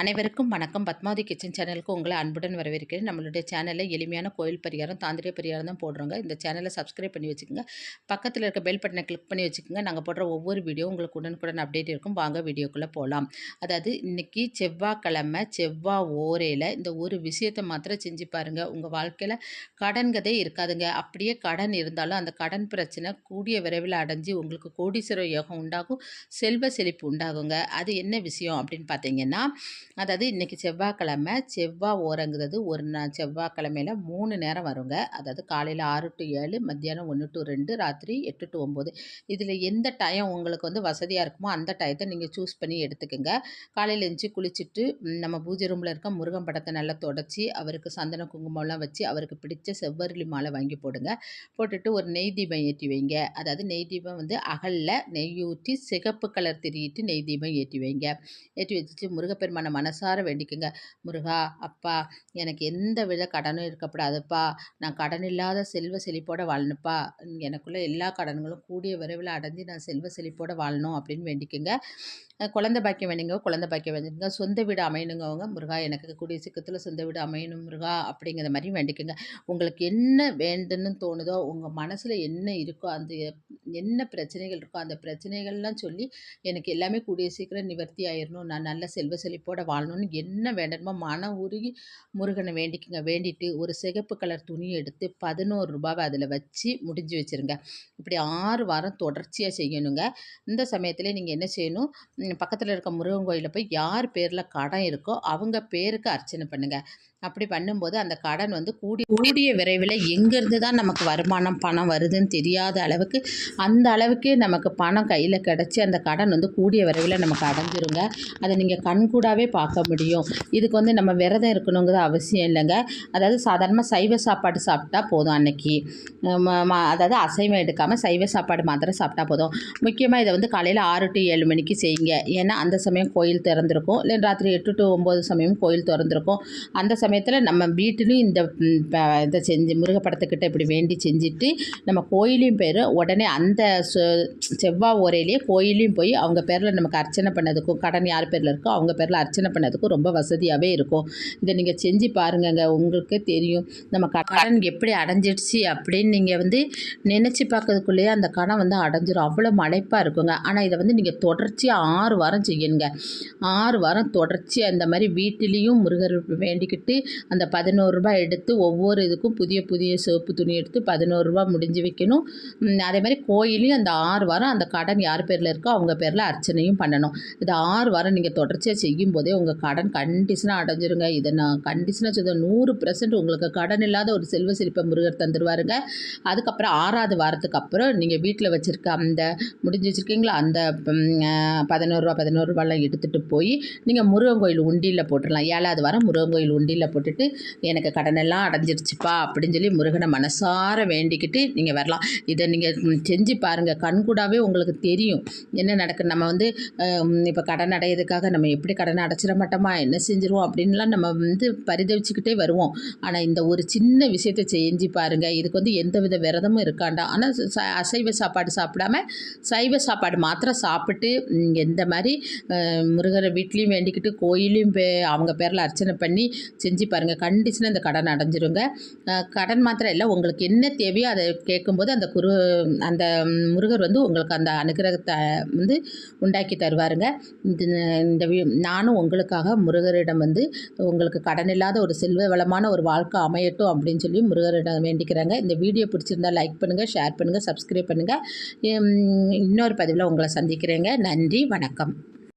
அனைவருக்கும் வணக்கம். பத்மாவதி கிச்சன் சேனலுக்கு உங்களை அன்புடன் வரவேற்கிறேன். நம்மளுடைய சேனலில் எளிமையான கோயில் பரிகாரம் தாந்திரிய பரிகாரம் தான் போடுறோங்க. இந்த சேனலை சப்ஸ்கிரைப் பண்ணி வச்சுக்கோங்க. பக்கத்தில் இருக்க பெல் பட்டனை கிளிக் பண்ணி வச்சுக்கோங்க. நாங்கள் போடுற ஒவ்வொரு வீடியோ உங்களுக்கு உடனுக்குடன் அப்டேட் இருக்கும். வாங்க வீடியோக்குள்ளே போகலாம் அதாவது இன்றைக்கி செவ்வாய்க்கிழமை செவ்வாய் ஓரையில் இந்த ஒரு விஷயத்தை மாத்திரம் செஞ்சு பாருங்கள் உங்கள் வாழ்க்கையில் கடன் கதை இருக்காதுங்க. அப்படியே கடன் இருந்தாலும் அந்த கடன் பிரச்சனை கூடிய விரைவில் அடைஞ்சு உங்களுக்கு கோடீஸ்வர யோகம் உண்டாகும். செல்வ செழிப்பு உண்டாகுங்க. அது என்ன விஷயம் அப்படின்னு பார்த்தீங்கன்னா அதாவது இன்றைக்கி செவ்வாய்க்கிழமை செவ்வாய் ஓரங்கிறது ஒரு நா செவ்வாய்க்கிழமையில் மூணு நேரம் வருங்க. அதாவது காலையில் ஆறு டு ஏழு மத்தியானம் ஒன்று டு ரெண்டு ராத்திரி எட்டு டு ஒம்பது. இதில் எந்த டைம் உங்களுக்கு வந்து வசதியாக இருக்குமோ அந்த டயத்தை நீங்கள் சூஸ் பண்ணி எடுத்துக்கோங்க. காலையில் எழுந்து குளிச்சுட்டு நம்ம பூஜை ரூமில் இருக்க முருகன் படத்தை நல்லா தொடச்சி அவருக்கு சந்தன குங்குமம்லாம் வச்சு அவருக்கு பிடிச்ச செவ்வரளி மாலை வாங்கி போடுங்க. போட்டுட்டு ஒரு நெய் தீபம் ஏற்றி வைங்க. அதாவது நெய் தீபம் வந்து அகலில் நெய் ஊற்றி சிகப்பு கலர் திரியிட்டு நெய் தீபம் ஏற்றி வைங்க. ஏற்றி வச்சுட்டு முருகப்பெருமான மனசார வேண்டிக்குங்க. முருகா அப்பா எனக்கு எந்த வித கடனும் இருக்கப்படாதுப்பா. நான் கடன் இல்லாத செல்வ செழிப்போடு வாழணுப்பா. எனக்குள்ளே எல்லா கடன்களும் கூடிய விரைவில் அடைஞ்சு நான் செல்வ செழிப்போடு வாழணும் அப்படின்னு வேண்டிக்குங்க. குழந்த பாக்கியம் வேணுங்க குழந்த பாக்கியம் வேணுங்க சொந்த வீடு அமையணுங்க அவங்க முருகா எனக்கு கூடிய சிக்கத்தில் சொந்த வீடு அமையணும் முருகா அப்படிங்கிற மாதிரி வேண்டிக்குங்க. உங்களுக்கு என்ன வேண்டுன்னு தோணுதோ உங்கள் மனசில் என்ன இருக்கோ அந்த என்ன பிரச்சனைகள் இருக்கோ அந்த பிரச்சனைகள்லாம் சொல்லி எனக்கு எல்லாமே கூடிய சீக்கிரம் நிவர்த்தி ஆயிடணும் நான் நல்ல செல்வ செழிப்போடு வாழணும்னு என்ன வேண்டணுமோ மனம் உருகி முருகனை வேண்டிக்குங்க. வேண்டிட்டு ஒரு சிகப்பு கலர் துணி எடுத்து பதினோரு ரூபாவை அதில் வச்சு முடிஞ்சு வச்சுருங்க. இப்படி ஆறு வாரம் தொடர்ச்சியாக செய்யணுங்க. இந்த சமயத்தில் நீங்கள் என்ன செய்யணும்? பக்கத்தில் இருக்க முருகன் கோயிலில் போய் யார் பேரில் கடன் இருக்கோ அவங்க பேருக்கு அர்ச்சனை பண்ணுங்கள் அப்படி பண்ணும்போது அந்த கடன் வந்து கூடி கூடிய விரைவில் எங்கேருந்து தான் நமக்கு வருமானம் பணம் வருதுன்னு தெரியாத அளவுக்கு அந்த அளவுக்கு நமக்கு பணம் கையில் கிடச்சி அந்த கடன் வந்து கூடிய விரைவில் நமக்கு அடைஞ்சிருங்க. அதை நீங்கள் கண்கூடாவே பார்க்க முடியும். இதுக்கு வந்து நம்ம விரதம் இருக்கணுங்கிறது அவசியம் இல்லைங்க. அதாவது சாதாரணமாக சைவ சாப்பாடு சாப்பிட்டா போதும் அன்னைக்கு. அதாவது அசைவம் எடுக்காமல் சைவ சாப்பாடு மாத்திரம் சாப்பிட்டா போதும். முக்கியமாக இதை வந்து காலையில் ஆறு டு ஏழு மணிக்கு செய்யுங்க. ஏன்னா அந்த சமயம் கோயில் திறந்திருக்கும். இல்லை ராத்திரி எட்டு டு ஒம்பது சமயம் கோயில் திறந்திருக்கும். அந்த சமயம் சமயத்தில் நம்ம வீட்டிலையும் இந்த இதை செஞ்சு முருகப்படத்துக்கிட்ட இப்படி வேண்டி செஞ்சுட்டு நம்ம கோயிலையும் பேர் உடனே அந்த செவ்வாய் ஓரையிலேயே கோயிலையும் போய் அவங்க பேரில் நமக்கு அர்ச்சனை பண்ணதுக்கும் கடன் யார் பேரில் இருக்கோ அவங்க பேரில் அர்ச்சனை பண்ணதுக்கும் ரொம்ப வசதியாகவே இருக்கும். இதை நீங்கள் செஞ்சு பாருங்கங்க. உங்களுக்கே தெரியும். நம்ம கடன் எப்படி அடைஞ்சிடுச்சு அப்படின்னு நீங்கள் வந்து நினச்சி பார்க்கறதுக்குள்ளேயே அந்த கடன் வந்து அடைஞ்சிரும். அவ்வளோ மலைப்பாக இருக்குங்க. ஆனால் இதை வந்து நீங்கள் தொடர்ச்சியாக ஆறு வாரம் செய்யணுங்க. ஆறு வாரம் தொடர்ச்சியாக இந்த மாதிரி வீட்டிலையும் முருகர் வேண்டிக்கிட்டு அந்த பதினோருபா எடுத்து ஒவ்வொரு இதுக்கும் புதிய புதிய சிவப்பு துணி எடுத்து பதினோருபா முடிஞ்சு வைக்கணும். அதே மாதிரி கோயிலையும் அந்த ஆறு வாரம் அந்த கடன் யார் பேரில் இருக்கோ அவங்க பேரில் அர்ச்சனையும் பண்ணணும். இது ஆறு வாரம் நீங்கள் தொடர்ச்சியாக செய்யும் போதே உங்கள் கடன் கண்டிஷனாக அடைஞ்சிருங்க. இதை நான் கண்டிஷனாக சொல்ல நூறு பர்சன்ட் உங்களுக்கு கடன் இல்லாத ஒரு செல்வ சிரிப்பை முருகர் தந்துடுவாருங்க அதுக்கப்புறம் ஆறாவது வாரத்துக்கு அப்புறம் நீங்கள் வீட்டில் வச்சுருக்க அந்த முடிஞ்சு வச்சுருக்கீங்களா? அந்த பதினோருபா பதினோருபாலாம் எடுத்துகிட்டு போய் நீங்கள் முருகன் கோயில் உண்டியில் போட்டுடலாம் ஏழாவது வாரம் முருகன் கோயில் உண்டியில் போட்டுட்டு எனக்கு கடனெல்லாம் அடைஞ்சிருச்சுப்பா அப்படின்னு சொல்லி முருகனை மனசார வேண்டிக்கிட்டு நீங்கள் வரலாம். இதை நீங்கள் செஞ்சு பாருங்கள் கண்கூடாவே உங்களுக்கு தெரியும். என்ன நடக்குது? நம்ம வந்து இப்போ கடன் அடையிறதுக்காக நம்ம எப்படி கடனை அடைச்சிட மாட்டோமா? என்ன செஞ்சிருவோம்? அப்படின்லாம் நம்ம வந்து பரிதவிச்சுக்கிட்டே வருவோம். ஆனால் இந்த ஒரு சின்ன விஷயத்தை செஞ்சு பாருங்கள் இதுக்கு வந்து எந்த வித விரதமும் இருக்காண்டா? ஆனால் அசைவ சாப்பாடு சாப்பிடாம சைவ சாப்பாடு மாத்திரம் சாப்பிட்டு எந்த மாதிரி முருகரை வீட்லேயும் வேண்டிக்கிட்டு கோயிலையும் அவங்க பேரில் அர்ச்சனை பண்ணி செஞ்சு செஞ்சு பாருங்கள் கண்டிஷனாக இந்த கடன் அடைஞ்சிருங்க. கடன் மாத்திரம் இல்லை உங்களுக்கு என்ன தேவையோ அதை கேட்கும்போது அந்த குரு அந்த முருகர் வந்து உங்களுக்கு அந்த அனுகிரகத்தை வந்து உண்டாக்கி தருவாருங்க. இந்த நானும் உங்களுக்காக முருகரிடம் வந்து உங்களுக்கு கடன் இல்லாத ஒரு செல்வ வளமான ஒரு வாழ்க்கை அமையட்டும் அப்படின்னு சொல்லி முருகரிடம் வேண்டிக்கிறாங்க. இந்த வீடியோ பிடிச்சிருந்தா லைக் பண்ணுங்கள் ஷேர் பண்ணுங்கள் சப்ஸ்கிரைப் பண்ணுங்கள் இன்னொரு பதிவில் உங்களை சந்திக்கிறேங்க. நன்றி வணக்கம்.